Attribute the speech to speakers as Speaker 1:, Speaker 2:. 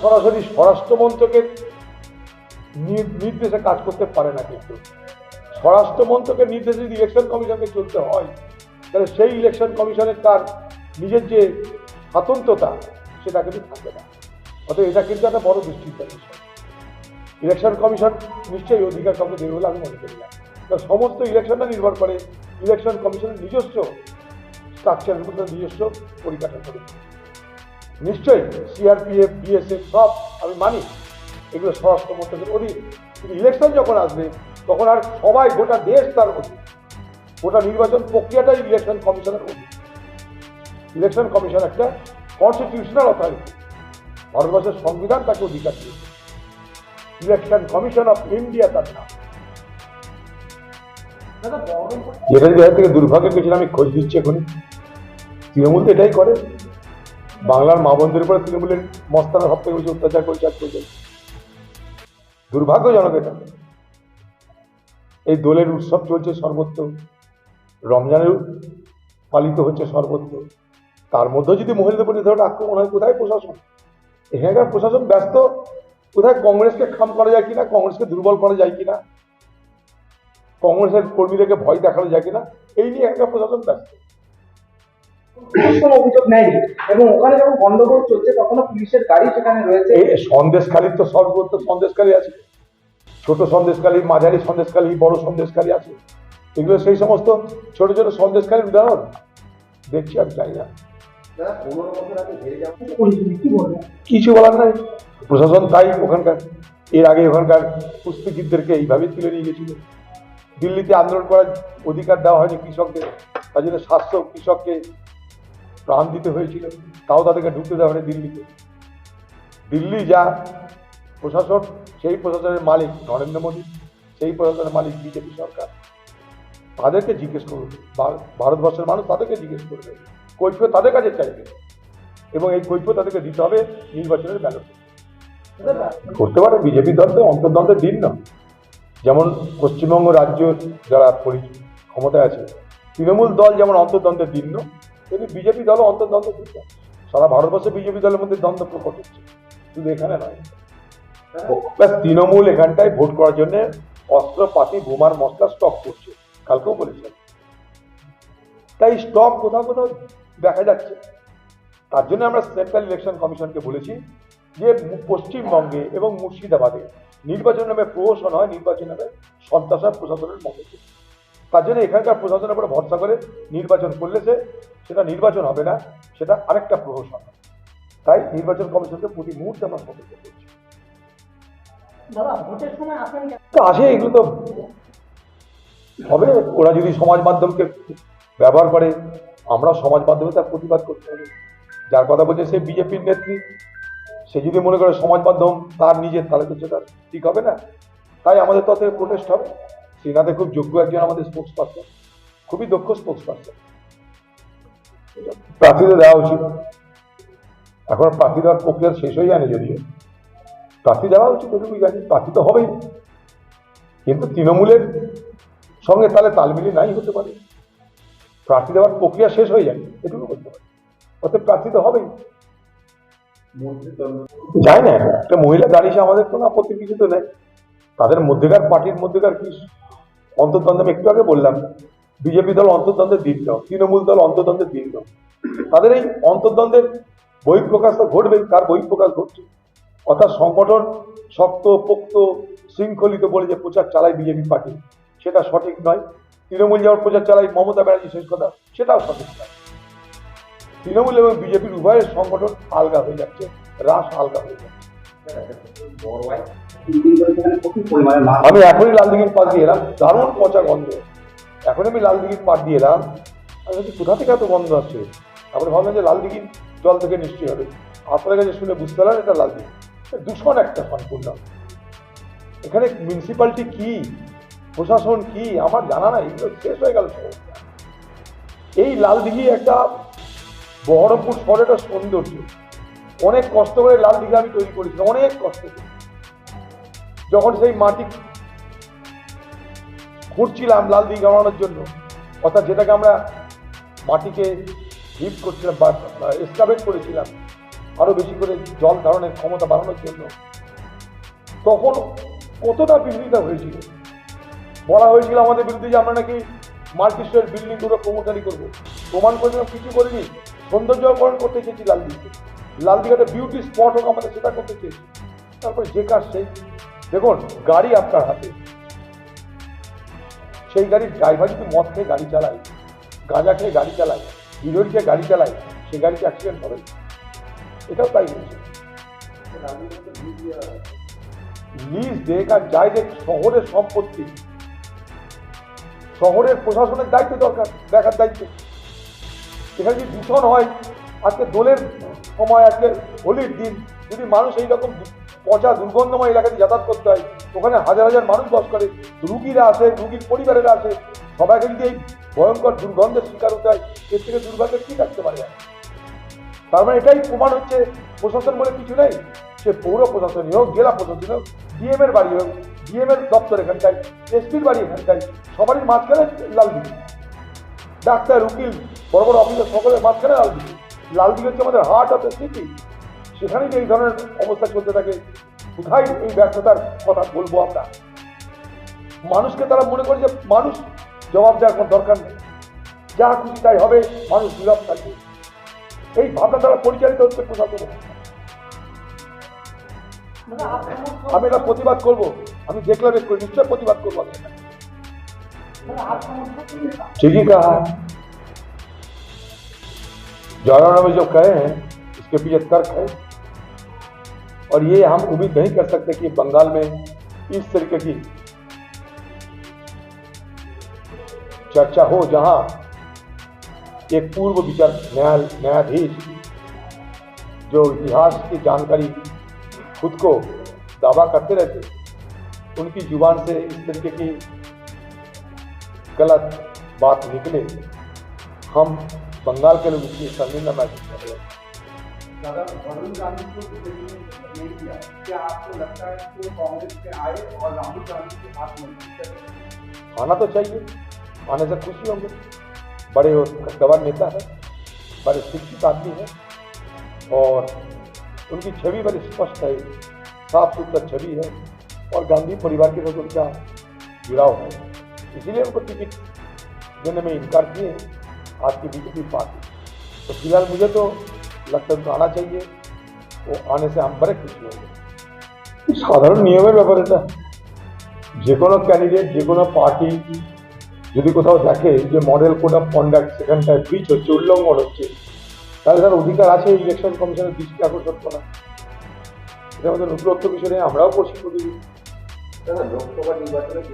Speaker 1: সরাসরি স্বরাষ্ট্র মন্ত্রকের নির্দেশে কাজ করতে পারে না কিন্তু। স্বরাষ্ট্র মন্ত্রকের নির্দেশে যদি ইলেকশন কমিশনকে চলতে হয়, তাহলে সেই ইলেকশন কমিশনের তার নিজের যে স্বাতন্ত্রতা, সেটা কিন্তু থাকবে না। অতএব এটা কিন্তু একটা বড় দুশ্চিন্তার বিষয়। ইলেকশন কমিশন নিশ্চয়ই অধিকার কাউকে দেবে বলে আমি মনে করি না। কারণ সমস্ত ইলেকশনটা নির্ভর করে ইলেকশন কমিশনের নিজস্ব স্ট্রাকচারের মধ্যে নিজস্ব পরিকাঠামো রয়েছে। নিশ্চয়ই সিআরপিএফ বিএসএফ সব আমি মানি। এগুলো স্বরাষ্ট্র মন্ত্রকের অধীন। কিন্তু ইলেকশন যখন আসবে তখন আর সবাই গোটা দেশ তার অধীন। গোটা নির্বাচন প্রক্রিয়াটাই ইলেকশন কমিশনের অধীন। ইলেকশন কমিশন একটা কনস্টিটিউশনাল অথরিটি ভারতবর্ষের সংবিধান তাকে অধিকার দিয়েছে। ইলেকশন কমিশন অফ ইন্ডিয়া তার নাম। যেটা জায়গা থেকে দুর্ভাগ্য কিছু আমি খোঁজ দিচ্ছি এখনই। তৃণমূল তো এটাই করে। বাংলার মা বোনদের উপরে তৃণমূলের মস্তানা সব থেকে বেশি অত্যাচার করছে আজ পর্যন্ত। দুর্ভাগ্যজনক এটা। এই দোলের উৎসব চলছে সর্বত্র। রমজানের পালিত হচ্ছে সর্বত্র। তার মধ্যে যদি মহিলাদের এই ধরনের আক্রমণ হয়, কোথায় প্রশাসন? এখানকার প্রশাসন ব্যস্ত। কোথায় কংগ্রেসকে খাম করা যায় কিনা, কংগ্রেসকে দুর্বল করা যায় কিনা, কংগ্রেসের কর্মীদেরকে ভয় দেখানো যায় কিনা, এই নিয়ে একটা প্রশাসন ব্যস্ত।
Speaker 2: কোনো অভিযোগ নেয়নি এবং ওখানে যখন গন্ডগোল চলছে তখনও পুলিশের গাড়ি সেখানে রয়েছে।
Speaker 1: এই তো সর্বত্র সন্দেশখালী আছে। ছোট সন্দেশখালী মাঝারি সন্দেশখালী বড় সন্দেশখালী আছে। এগুলো সেই সমস্ত ছোট ছোট সন্দেশখালীর উদাহরণ। দেখছি আমি চাই না। কিছু বলার নাই। প্রশাসন তাই ওখানকার এর আগে ওখানকার কুস্তিগীরদেরকে এইভাবেই তুলে নিয়ে গেছিল। দিল্লিতে আন্দোলন করার অধিকার দেওয়া হয়নি কৃষকদের। তার জন্য স্বাস্থ্য কৃষককে প্রাণ দিতে হয়েছিল। তাও তাদেরকে ঢুকতে দেওয়া হয়নি দিল্লিতে। দিল্লি যা প্রশাসন, সেই প্রশাসনের মালিক নরেন্দ্র মোদী, সেই প্রশাসনের মালিক বিজেপি সরকার। তাদেরকে জিজ্ঞেস করবে ভারতবর্ষের মানুষ তাদেরকে জিজ্ঞেস করবে। কৈফিয়ত তাদের কাছে চাইবে। এবং এই কৈফিয়ত তাদেরকে দিতে হবে নির্বাচনের ব্যালটে করতে পারে বিজেপি দল তো অন্তর্দ্বন্দ্বের দিন না যেমন পশ্চিমবঙ্গ রাজ্য যারা ক্ষমতায় আছে, তৃণমূল দল যেমন অন্তর্দ্বন্দ্বের দিন তেমনি বিজেপি দলও অন্তর্দ্বন্দ্বের দিন সারা ভারতবর্ষে বিজেপি দলের মধ্যে দ্বন্দ্ব প্রকট হচ্ছে। শুধু এখানে নয়। ব্যাস তৃণমূল এখানটায় ভোট করার জন্য অস্ত্রপাতি বোমার মশলা স্টক করছে। কালকেও বলেছিলাম। তাই স্টক কোথাও কোথাও দেখা যাচ্ছে। তার জন্য আমরা সেন্ট্রাল ইলেকশন কমিশনকে বলেছি যে পশ্চিমবঙ্গে এবং মুর্শিদাবাদে নির্বাচন নামে প্রহসন হয় নির্বাচন নামে সন্ত্রাস প্রশাসনের মতো তার জন্য এখানকার প্রশাসনের উপরে ভরসা করে নির্বাচন করলে সে সেটা নির্বাচন হবে না সেটা আরেকটা প্রহসন। তাই নির্বাচন কমিশনকে প্রতি মুহূর্তে আমরা সতর্ক করছি আসে এগুলো তো হবে। ওরা যদি সমাজ মাধ্যমকে ব্যবহার করে আমরা সমাজ মাধ্যমে তার প্রতিবাদ করতে হবে যার কথা বলছে সে বিজেপির নেত্রী। সে যদি মনে করে সমাজ মাধ্যম তার নিজের তাহলে তো সেটা ঠিক হবে না। তাই আমাদের তথে প্রোটেস্ট হবে। সেনাতে খুব যোগ্য একজন আমাদের স্পোর্টস পার্সন খুবই দক্ষ স্পোর্টস পার্সন প্রার্থীদের দেওয়া উচিত। এখন প্রার্থী দেওয়ার প্রক্রিয়া শেষ হয়ে যায়নি যদিও। প্রার্থী দেওয়া উচিত ওটুকুই জানি, প্রার্থী তো হবেই। কিন্তু তৃণমূলের সঙ্গে তাহলে তাল তালমিলি নাই হতে পারে। প্রার্থী দেওয়ার প্রক্রিয়া শেষ হয়ে যায় এটুকু বলতে পারে। অর্থাৎ প্রার্থী তো হবেই। যায় না একটা মহিলা দাঁড়িয়েছে আমাদের কোনো আপত্তি কিছু তো নেই। তাদের মধ্যেকার পার্টির মধ্যেকার কি অন্তর্দ্বন্দ্ব একটু আগে বললাম, বিজেপি দল অন্তর্দ্বন্দ্বের দাও তৃণমূল দল অন্তর্দ্বন্দ্বের দাও তাদের এই অন্তর্দ্বন্দ্বের বহিঃপ্রকাশ তো ঘটবেই তার বহিঃপ্রকাশ ঘটছে? অর্থাৎ সংগঠন শক্ত, পোক্ত, শৃঙ্খলিত বলে যে প্রচার চালায় বিজেপি পার্টি, সেটা সঠিক নয়। তৃণমূল যেমন প্রচার চালায় মমতা ব্যানার্জি, শেষ কথা, সেটাও সঠিক নয়। তৃণমূল এবং বিজেপির উভয়ের সংগঠন আলগা হয়ে যাচ্ছে রাস আলগা হয়ে যাচ্ছে। আমি এখনই লালদিঘির পাশ দিয়ে এলাম, দারুণ পচা গন্ধ। এখন আমি লালদিঘির পাশ দিয়ে এলাম, আমি বলছি কোথা থেকে এত গন্ধ আসছে? তারপরে ভাবলাম যে লালদিঘির জল থেকে নিশ্চয়ই হবে। আপনাদের কাছে শুনে বুঝতে পারলাম এটা লালদিঘি দূষণ একটা সম্পূর্ণ। এখানে মিউনিসিপ্যালিটি কি? প্রশাসন কি? আমার জানা নাই, এগুলো শেষ হয়ে গেল। এই লালদিঘি একটা বহরমপুর শহরের একটা সৌন্দর্য। অনেক কষ্ট করে লাল দিঘি আমি তৈরি করেছিলাম অনেক কষ্ট করে। যখন সেই মাটি খুঁড়ছিলাম লাল দিঘি বানানোর জন্য, অর্থাৎ যেটাকে আমরা মাটিকে হিপ করছিলাম বা এস্টাবেট করেছিলাম, আরও বেশি করে জল ধারণের ক্ষমতা বাড়ানোর জন্য, তখন কতটা বিরোধিতা হয়েছিল? বলা হয়েছিল আমাদের বিরুদ্ধে যে আমরা নাকি মাল্টি স্টোর বিল্ডিংগুলো প্রমোটারি করব। প্রমাণ করেছিলাম, কিছু করিনি, সৌন্দর্যকরণ করতে চেয়েছি লালদিঘাকে লালদিঘাটে বিউটি স্পট হোক আমাদের সেটা করতে চেয়েছি। তারপরে যে কাজ সেই দেখুন, গাড়ি আপনার হাতে। সেই গাড়ির ড্রাইভার যদি মদ খেয়ে গাড়ি চালায়, গাঁজা খেয়ে গাড়ি চালায় বিলোর খেয়ে গাড়ি চালায় সেই গাড়িতে অ্যাক্সিডেন্ট হবে। এটাও তাই হয়েছে। লিজ দেখ আর যাই দেখ, শহরের সম্পত্তি। শহরের প্রশাসনের দায়িত্ব দরকার, দেখার দায়িত্ব। এখানে যদি দূষণ হয়, আজকে দোলের সময় আজকে হোলির দিন। যদি মানুষ এইরকম পচা দুর্গন্ধময় এলাকাতে যাতায়াত করতে হয়, ওখানে হাজার হাজার মানুষ বাস করে, রুগীরা আসে, রুগীর পরিবারেরা আসে, সবাইকে যদি এই ভয়ঙ্কর দুর্গন্ধের শিকার হতে হয়, এর থেকে দুর্ভাগ্যের কি থাকতে পারে? তার মানে এটাই প্রমাণ হচ্ছে, প্রশাসন বলে কিছু নেই। সে পৌর প্রশাসনই হোক, জেলা প্রশাসনই হোক ডিএম এর বাড়ি হোক ডিএম এর দপ্তর এখানটায় এসপির বাড়ি এখানটায়, সবারই মাঝখানে লাল ডাক্তার, উকিল, বড় বড় অফিসার সকলের মাঝখানে লাল দিঘি। লাল দিঘি হচ্ছে আমাদের হার্ট অফ দ্য সিটি সেখানেই যে এই ধরনের অবস্থা চলতে থাকে কোথায় এই ব্যর্থতার কথা বলব আমরা? মানুষকে তারা মনে করে যে মানুষ জবাব দেওয়ার কোনো দরকার নেই। যা খুশি তাই হবে মানুষ নীরব থাকবে। এই ভাবনা দ্বারা পরিচালিত হচ্ছে প্রশাসন আমি এটা প্রতিবাদ করব। আমি দেখলাম একটু নিশ্চয় প্রতিবাদ করব আমি এটা। जवानों में जो कहे हैं, उसके पीछे तर्क है। और ये हम उम्मीद नहीं कर सकते कि बंगाल में इस तरीके की चर्चा हो, जहाँ एक पूर्व विचार न्याय न्यायाधीश जो इतिहास की जानकारी खुद को दावा करते रहते, उनकी ज़ुबान से इस तरीके की गलत बात निकले। हम बंगाल के लोग इसकी शर्मिंदा महसूस कर रहे हैं।
Speaker 2: है
Speaker 1: आना तो चाहिए। आने से खुशी होंगे। बड़े और गवार नेता है बड़े शिक्षित आदमी है और उनकी छवि बड़ी स्पष्ट है साफ़ सुथरा छवि है और गांधी परिवार के साथ उनका जुड़ाव है। इसीलिए उनको टिकट देने में इनकार किए आज की बीजेपी पार्टी तो फिलहाल मुझे तो लगता है उनको आना चाहिए वो आने से हम बड़े खुशी होंगे সাধারণ নিয়মের ব্যাপার এটা যে কোনো ক্যান্ডিডেট যে কোনো পার্টি যদি কোথাও দেখে যে মডেল কোড অফ কন্ডাক্ট সেখানটায় ব্রিচ হচ্ছে উল্লঙ্ঘন হচ্ছে তাহলে তার অধিকার আছে ইলেকশন কমিশনের দৃষ্টি আকর্ষণ করা এটা আমাদের নতুনত্ব বিষয় নিয়ে আমরাও করছি প্রতিদিন
Speaker 2: দাদা লোকসভা নির্বাচনে